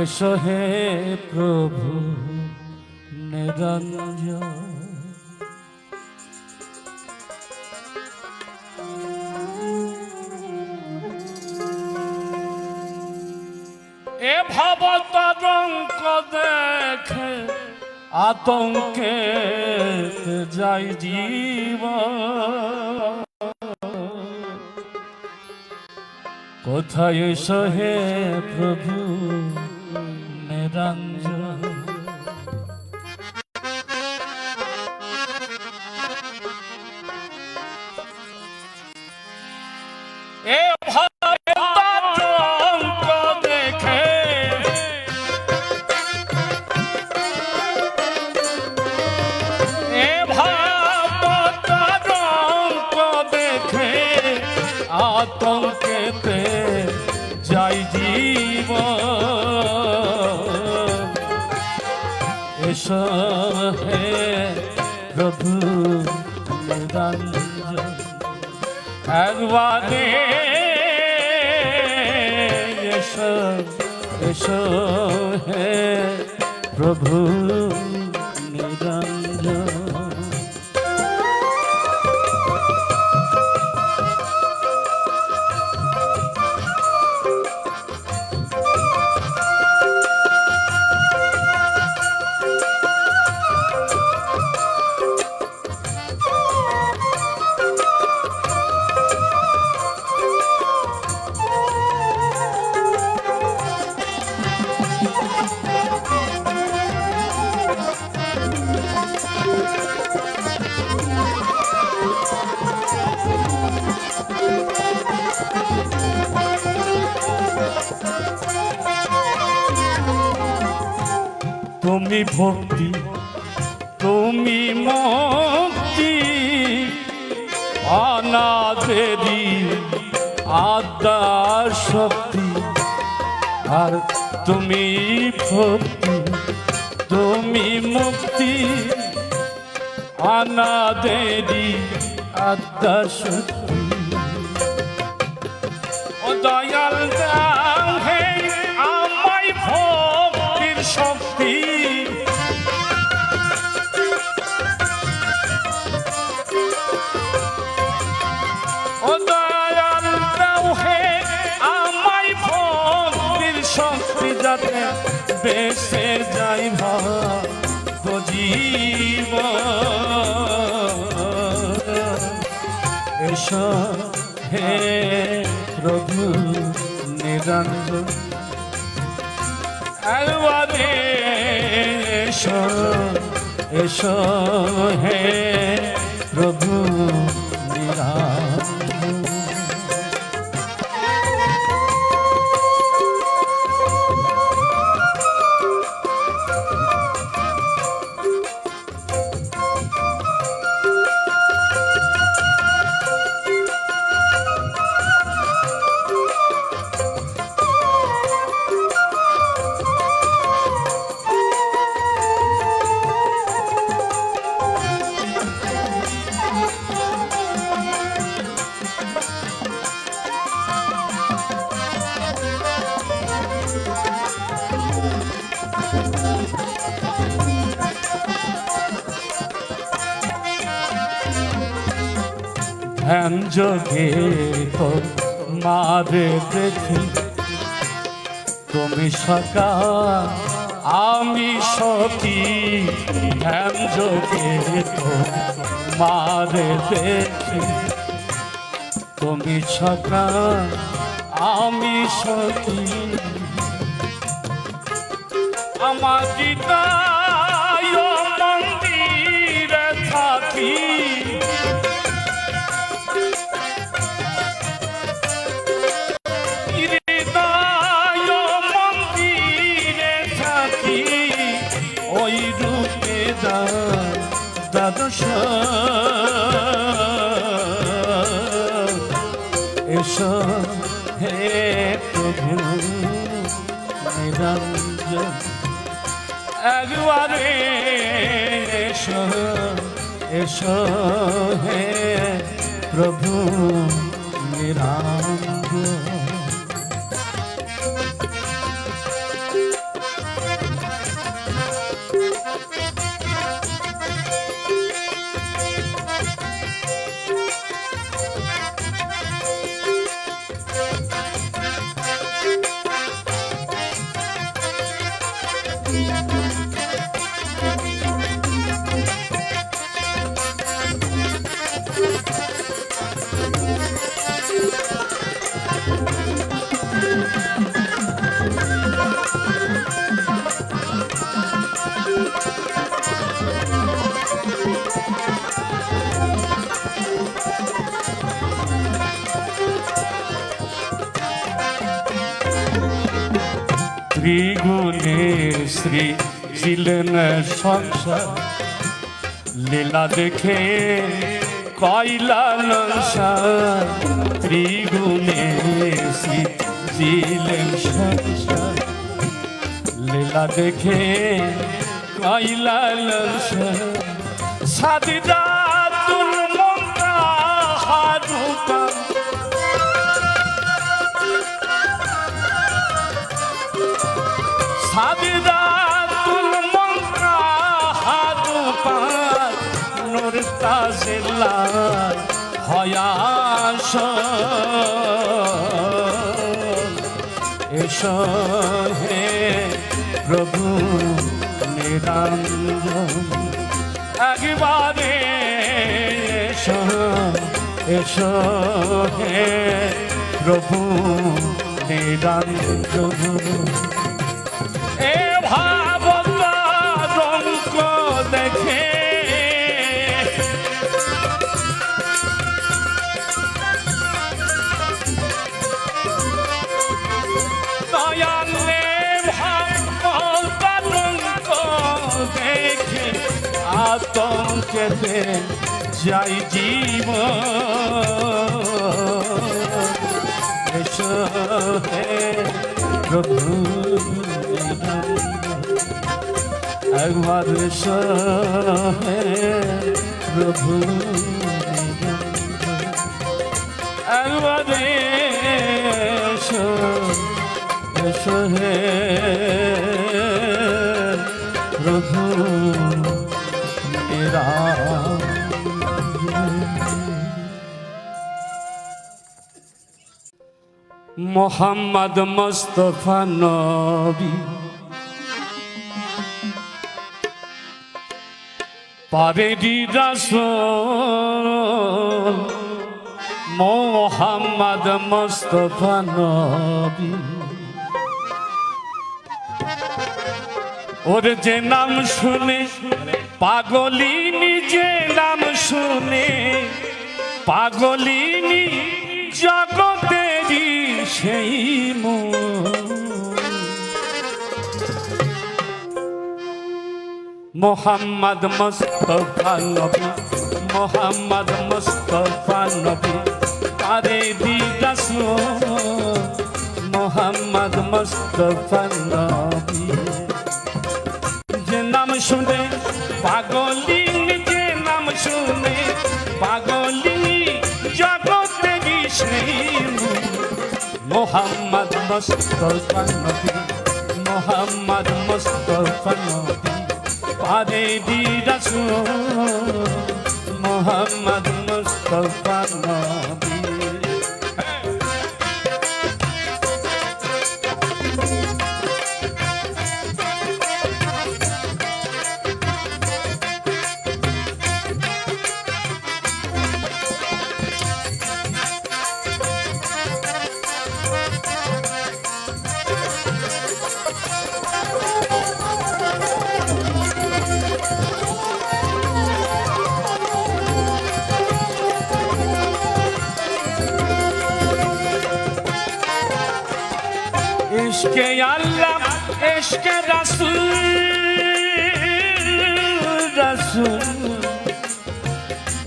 এসো হে প্রভু নিরঞ্জন। এ ভাবতরঙ্ক দেখে আতঙ্কে যাই জীব কোথায় সহে প্রভু? একবারে এসো এসো হে প্রভু ভক্তি তুমি মুক্তি। অনাদেরি আদার শক্তি আর তুমি ভক্তি তুমি মুক্তি। অনাদেরি আদার শক্তি। এসো হে প্রভু নিরঞ্জন। এসো এসো হে প্রভু। যোগে মারে দেখি। তুমি সকা আমি সতী, ধ্যান যোগে মারে দেখি। তুমি সকা আমি সতী। আমার হৃদয় হে শ্রী ছিলেন সংসার। লীলা দেখে কয়লাল ত্রিগুণে শ্রী ছিলেন সংসার। লীলা দেখে কয়লাল সাদিদা তাজিল্লা হয়াস এসো হে প্রভু নিরঞ্জন। একবারে এসো এসো হে প্রভু নিরঞ্জন। আতঙ্কেতে যাই জীব। এসো হে প্রভু। একবার এসো হে প্রভু। একবার প্রভু। মোহাম্মদ মুস্তফা নবী। পারেরি রাসূল মোহাম্মদ মুস্তফা নবী। ওর যে নাম শুনে পাগলিনী যে নাম শুনে পাগলিনী জগতেরই সেই মন। মোহাম্মদ মুস্তফা নবী, মোহাম্মদ মুস্তফা নবী আরে দিদাস মোহাম্মদ মুস্তফা নবী। যে নাম শুনে মোহাম্মদ মুস্তফা নবী মোহাম্মদ মুস্তফা নবী পারে বিরাস Mohammad Mustafa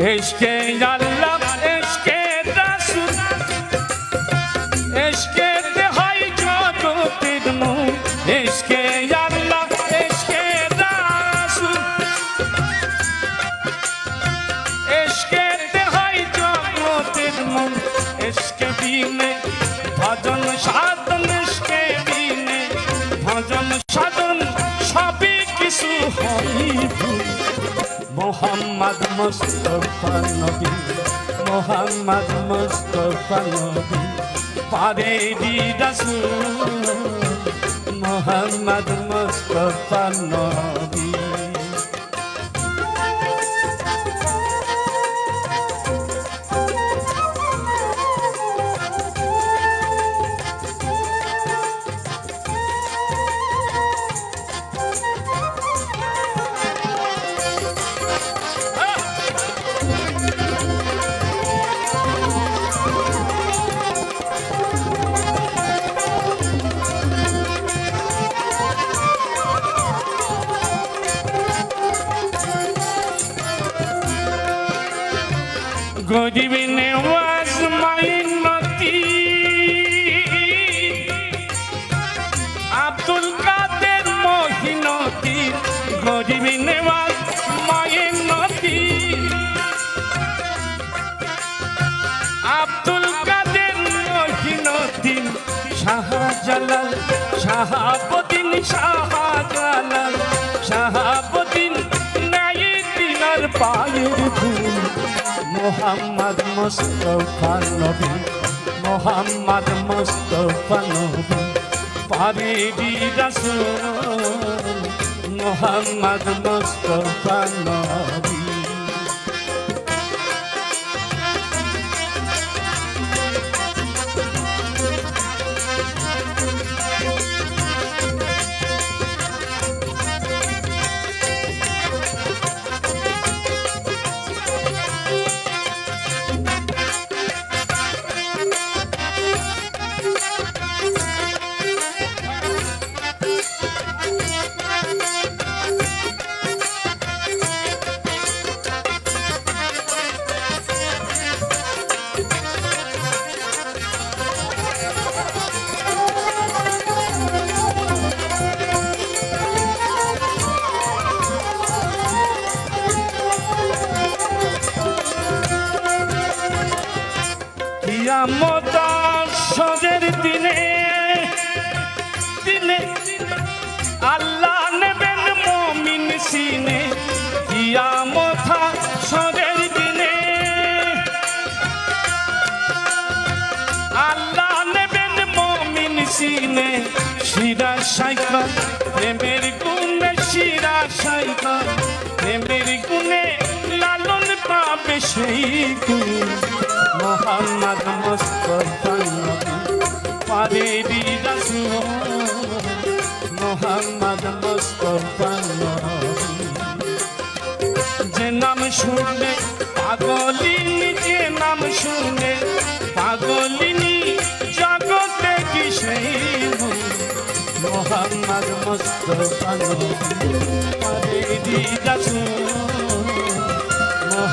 Eis quem já Mustafa নবী মোহাম্মদ মুস্তফা নবী পারে রাসূল মোহাম্মদ মুস্তফা নবী শাহজালাল শাহাবুদ্দিন শাহজালাল, শাহাবুদ্দিন নাইতিনার পায়ের ধুল মোহাম্মদ মুস্তফা নবী, মোহাম্মদ মুস্তফা নবী পারেরি রাসূল, মোহাম্মদ মুস্তফা নবী। কিয়ামত সজের দিনে দিনে আল্লাহ নেবেন মমিন সিনে। কিয়ামত সজের দিনে, আল্লাহ নেবেন মমিন সিনে। শিরা সাইকা প্রেমের গুণে শিরা সাইকা সেই গুণ মোহাম্মদ মুস্তফা পারেরি রাসূল মোহাম্মদ মুস্তফা যে নাম শুনলে পাগলিনী, যে নাম শুনলে পাগলিনী, জগতে কি সেই মোহাম্মদ মুস্তফা পারেরি রাসূল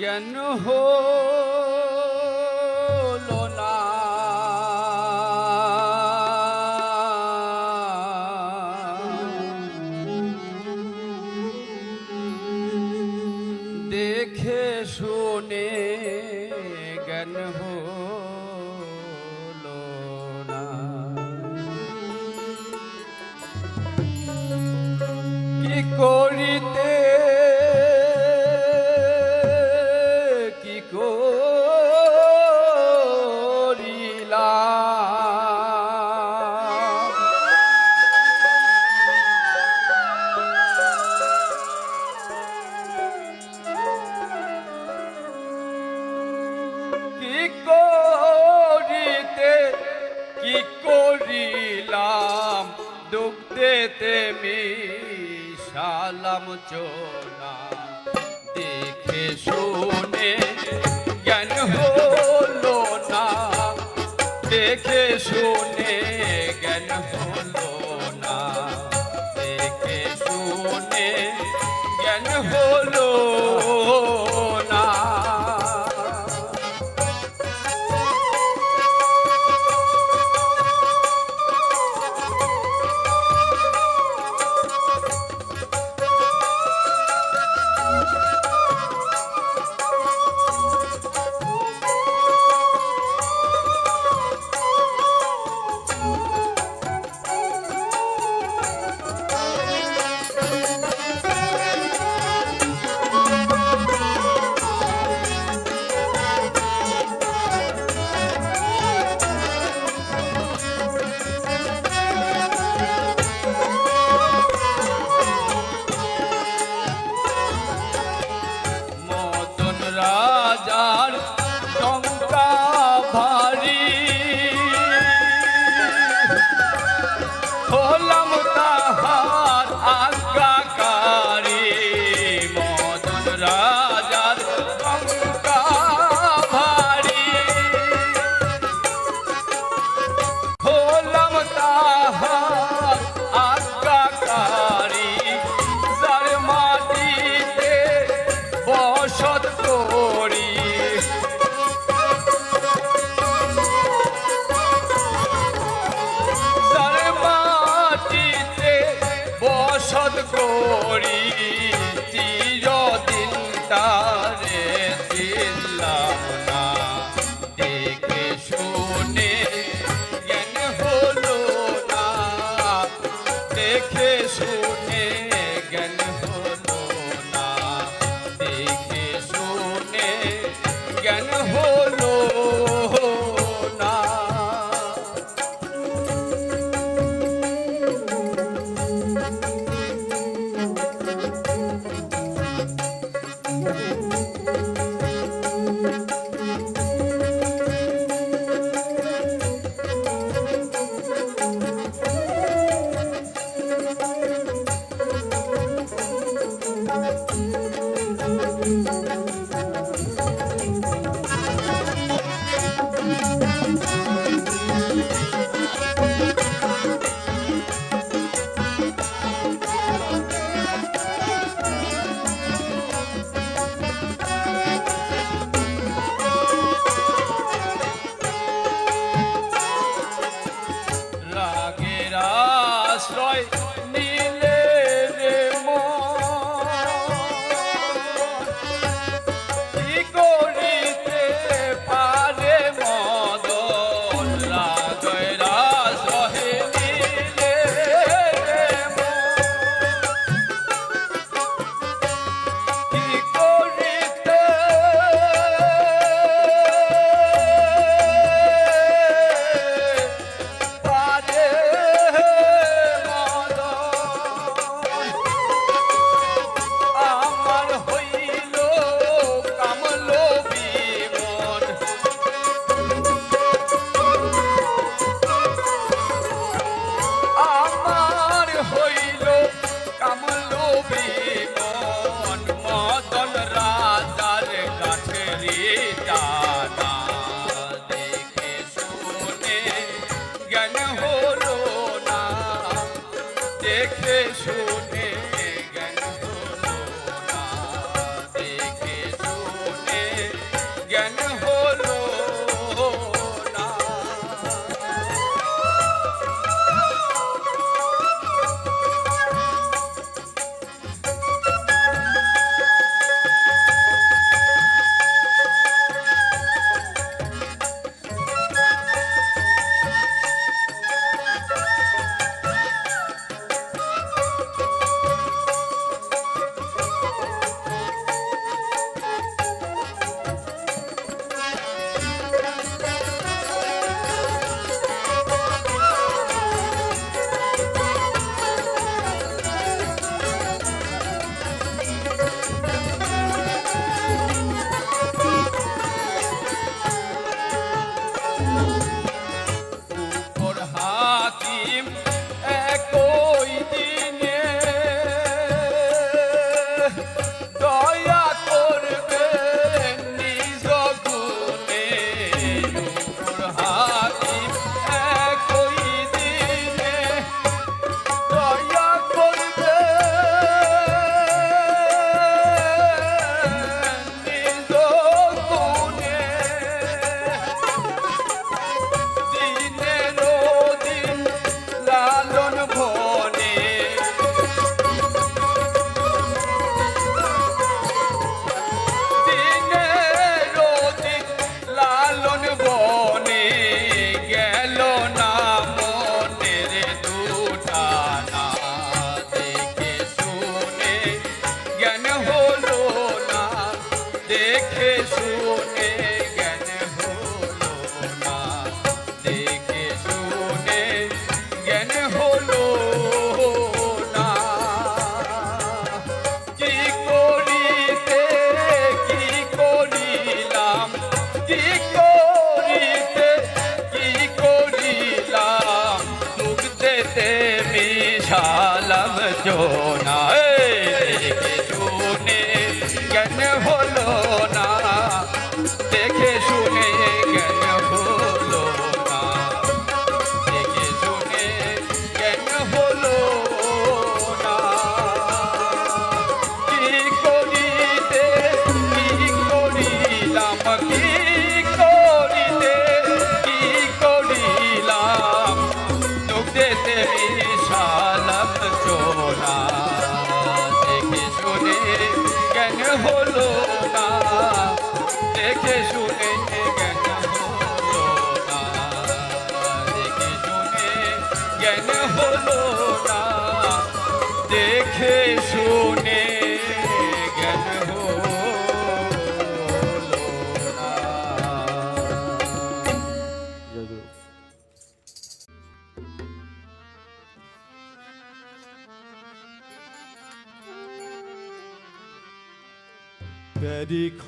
জ্ঞান হলো না। দেখে শুনে জ্ঞান হলো না। কি করিতে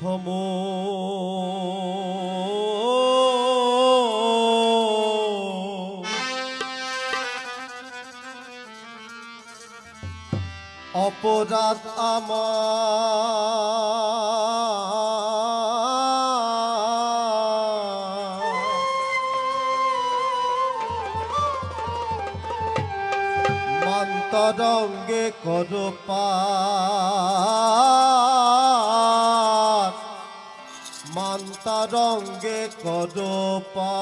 ক্ষম অপরাধ আমার মন্তরঙ্গে করো পা কদপা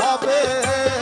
হবে।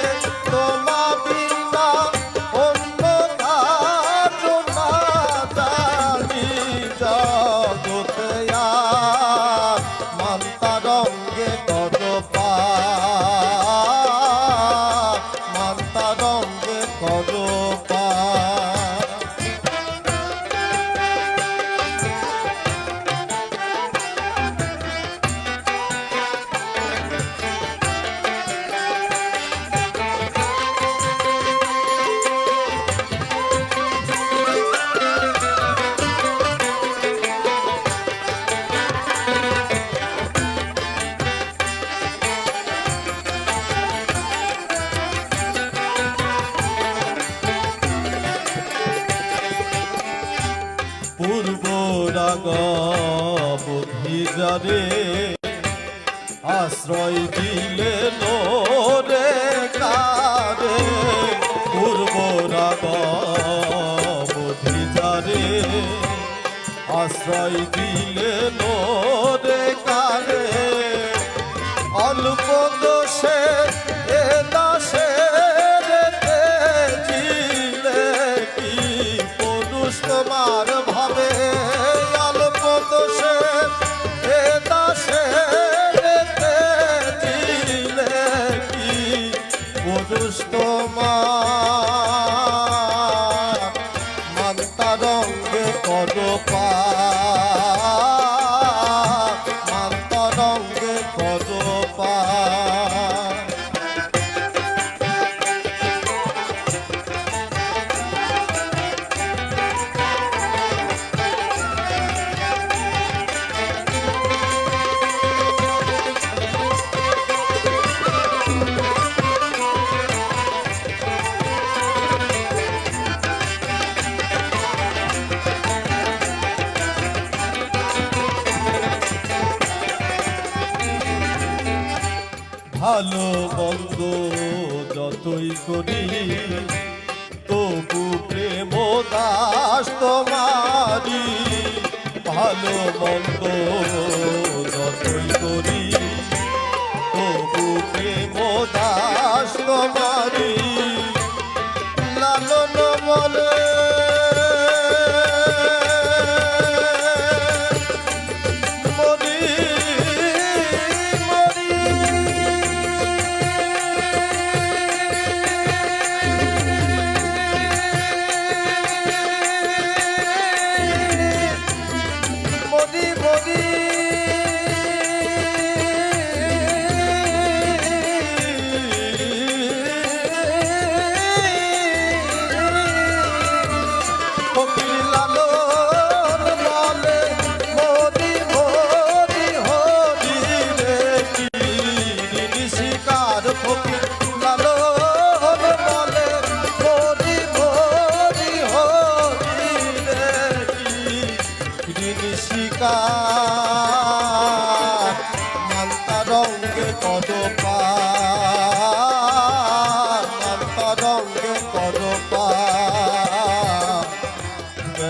বুদ্ধি যারে আশ্রয় দিলে রে কারে পূর্ব রাগ বুদ্ধি আশ্রয় দিলে নো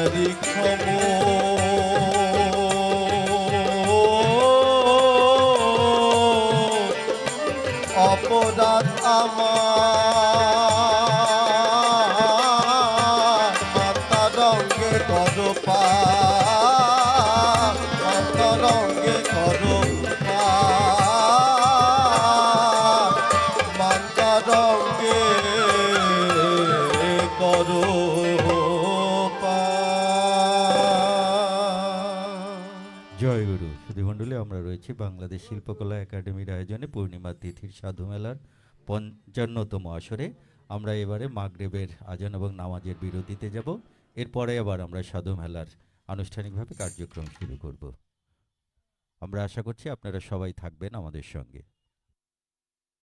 তারি খবর। অপরাধ আমার। রয়েছি বাংলাদেশ শিল্পকলা একাডেমির আয়োজনে পূর্ণিমা তিথির সাধু মেলার পঞ্চান্নতম আসরে। আমরা এবারে মাগরেবের আজান এবং নামাজের বিরতিতে যাব। এরপরে আবার আমরা সাধু মেলার আনুষ্ঠানিকভাবে কার্যক্রম শুরু করব। আমরা আশা করছি আপনারা সবাই থাকবেন আমাদের সঙ্গে।